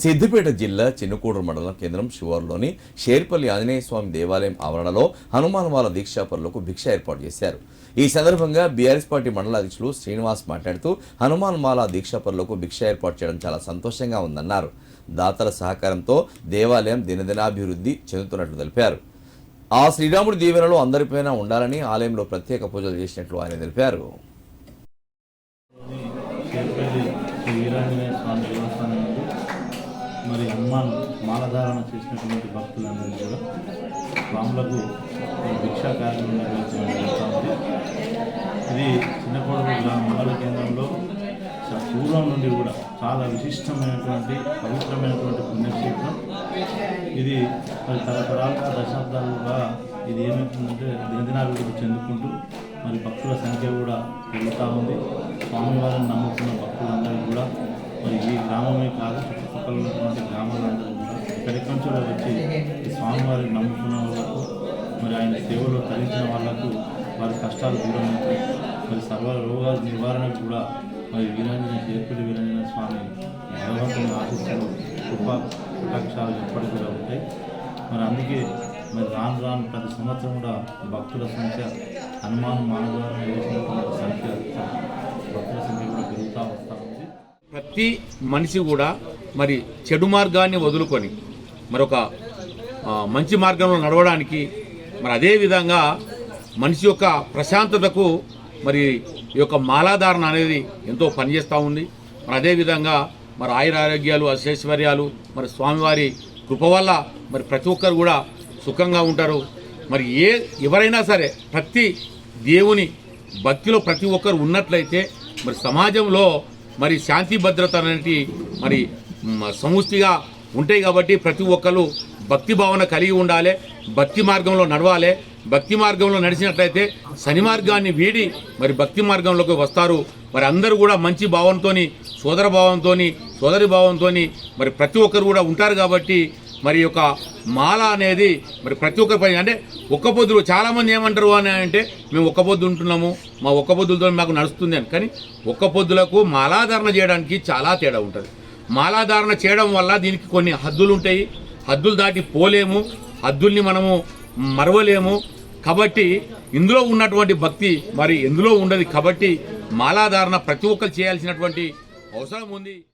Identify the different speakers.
Speaker 1: సిద్దిపేట జిల్లా చిన్నకూడూరు మండలం కేంద్రం శివారులోని షేర్పల్లి ఆంజనేయ స్వామి దేవాలయం ఆవరణలో హనుమాన్వాల దీక్షాపరులకు భిక్ష ఏర్పాటు చేశారు. ఈ సందర్భంగా బీఆర్ఎస్ పార్టీ మండల అధ్యక్షులు శ్రీనివాస్ మాట్లాడుతూ హనుమాన్మాల దీక్షాపరులకు భిక్ష ఏర్పాటు చేయడం చాలా సంతోషంగా ఉందన్నారు. దాతల సహకారంతో దేవాలయం దినదినాభివృద్ధి చెందుతున్నట్లు తెలిపారు. ఆ శ్రీరాముడి దీవెనలో అందరిపైన ఉండాలని ఆలయంలో ప్రత్యేక పూజలు చేసినట్లు ఆయన తెలిపారు.
Speaker 2: మరి హనుమాన్ మాలధారణ చేసినటువంటి భక్తులందరినీ కూడా స్వాములకు భిక్షా కార్యక్రమం నిర్వహించడం జరుగుతూ ఉంది ఇది చిన్నకోడూరు గ్రామ మండల కేంద్రంలో పూర్వం నుండి కూడా చాలా విశిష్టమైనటువంటి పవిత్రమైనటువంటి పుణ్యక్షేత్రం. ఇది మరి తరతరాలుగా దశాబ్దాలుగా ఇది ఏమవుతుందంటే దినదినాభివృద్ధి చెందుకుంటూ మరి భక్తుల సంఖ్య కూడా పెరుగుతూ ఉంది. స్వామివారిని నమ్ముకున్న భక్తులందరికీ కూడా మరి ఈ గ్రామమే కాదు చుట్టుపక్కల ఉన్నటువంటి గ్రామాలందరూ కూడా వచ్చి ఈ స్వామివారిని నమ్ముకున్న వాళ్ళకు మరి ఆయన సేవలో తరించిన వాళ్ళకు వారి కష్టాలు దూరం అవుతాయి మరి సర్వ రోగాల నివారణకు కూడా మరి వీరాంజన చేర్పల్లి వీరాంజన స్వామి భగవంతుని ఆశిస్తులు కృపా కటాక్షాలు ఎప్పటికీ కూడా ఉంటాయి. మరి అందుకే మరి రాను రాను ప్రతి సంవత్సరం కూడా భక్తుల సంఖ్య హనుమాన్ మానవ వేసినటువంటి సంఖ్య భక్తుల సంఖ్య కూడా పెరుగుతూ వస్తాం
Speaker 3: ప్రతి మనిషి కూడా మరి చెడు మార్గాన్ని వదులుకొని మరొక మంచి మార్గంలో నడవడానికి మరి అదే విధంగా మనిషి యొక్క ప్రశాంతతకు మరి ఈ యొక్క మాలాధారణ అనేది ఎంతో పనిచేస్తూ ఉంది. మరి అదేవిధంగా మరి ఆయుర ఆరోగ్యాలు అశైశ్వర్యాలు మరి స్వామివారి కృప వల్ల మరి ప్రతి ఒక్కరు కూడా సుఖంగా ఉంటారు. మరి ఏ ఎవరైనా సరే ప్రతి దేవుని భక్తిలో ప్రతి ఒక్కరు ఉన్నట్లయితే మరి సమాజంలో మరి శాంతి భద్రత అనేది మరి మ, సమష్టిగా ఉంటాయి కాబట్టి ప్రతి ఒక్కరు భక్తి భావన కలిగి ఉండాలి భక్తి మార్గంలో నడవాలి. భక్తి మార్గంలో నడిచినట్లయితే శని మార్గాన్ని వీడి మరి భక్తి మార్గంలోకి వస్తారు. మరి అందరూ కూడా మంచి భావంతోని సోదర భావంతోని సోదరి భావంతోని మరి ప్రతి ఒక్కరు కూడా ఉంటారు కాబట్టి మరి యొక్క మాల అనేది మరి ప్రతి ఒక్కరి పని అంటే ఒక్క పొద్దులు చాలామంది ఏమంటారు అని అంటే మేము ఒక్క పొద్దు ఉంటున్నాము మా ఒక్క పొద్దులతో మాకు నడుస్తుంది అని. కానీ ఒక్క పొద్దులకు మాలాధారణ చేయడానికి చాలా తేడా ఉంటుంది. మాలాధారణ చేయడం వల్ల దీనికి కొన్ని హద్దులు ఉంటాయి. హద్దులు దాటి పోలేము. హద్దుల్ని మనము మరవలేము. కాబట్టి ఇందులో ఉన్నటువంటి భక్తి మరి ఎందులో ఉండదు. కాబట్టి మాలాధారణ ప్రతి ఒక్కరు చేయాల్సినటువంటి అవసరం ఉంది.